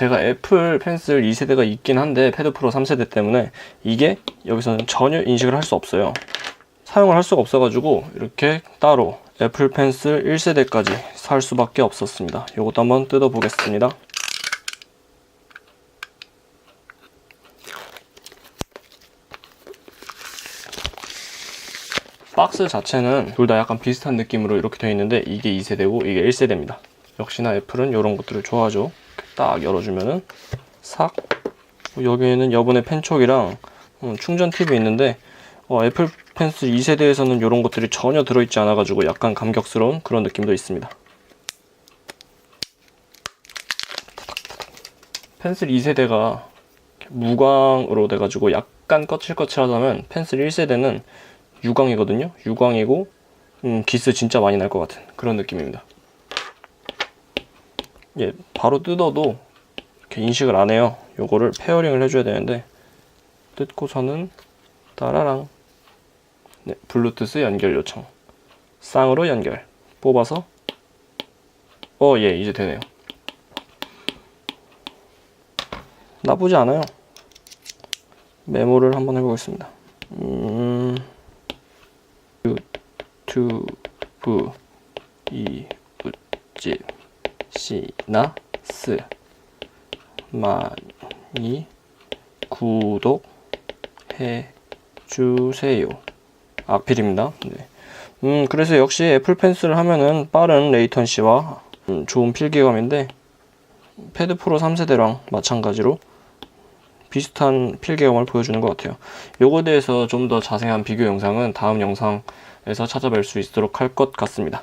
제가 애플 펜슬 2세대가 있긴 한데 패드 프로 3세대 때문에 이게 여기서는 전혀 인식을 할 수 없어요. 사용을 할 수가 없어 가지고 이렇게 따로 애플 펜슬 1세대까지 살 수밖에 없었습니다. 이것도 한번 뜯어 보겠습니다. 박스 자체는 둘 다 약간 비슷한 느낌으로 이렇게 되어 있는데 이게 2세대고 이게 1세대입니다. 역시나 애플은 이런 것들을 좋아하죠. 딱 열어주면은 싹 여기에는 여분의 펜촉이랑 음, 충전 팁이 있는데 어, 애플 펜슬 2세대에서는 이런 것들이 전혀 들어있지 않아가지고 약간 감격스러운 그런 느낌도 있습니다. 펜슬 2세대가 무광으로 돼가지고 약간 거칠거칠하다면 펜슬 1세대는 유광이거든요. 유광이고 음, 기스 진짜 많이 날 것 같은 그런 느낌입니다. 예, 바로 뜯어도 이렇게 인식을 안 해요. 요거를 페어링을 해줘야 되는데 뜯고서는 따라랑 네, 블루투스 연결 요청 쌍으로 연결 뽑아서 어 예 이제 되네요. 나쁘지 않아요. 메모를 한번 해보겠습니다. 음, 유튜브 이웃집 시나스 많이 구독해 주세요. 악필입니다. 네. 음, 그래서 역시 애플 펜슬을 하면은 빠른 레이턴시와 음, 좋은 필기감인데 패드 프로 3세대랑 마찬가지로 비슷한 필기감을 보여주는 것 같아요. 요거에 대해서 좀 더 자세한 비교 영상은 다음 영상에서 찾아뵐 수 있도록 할 것 같습니다.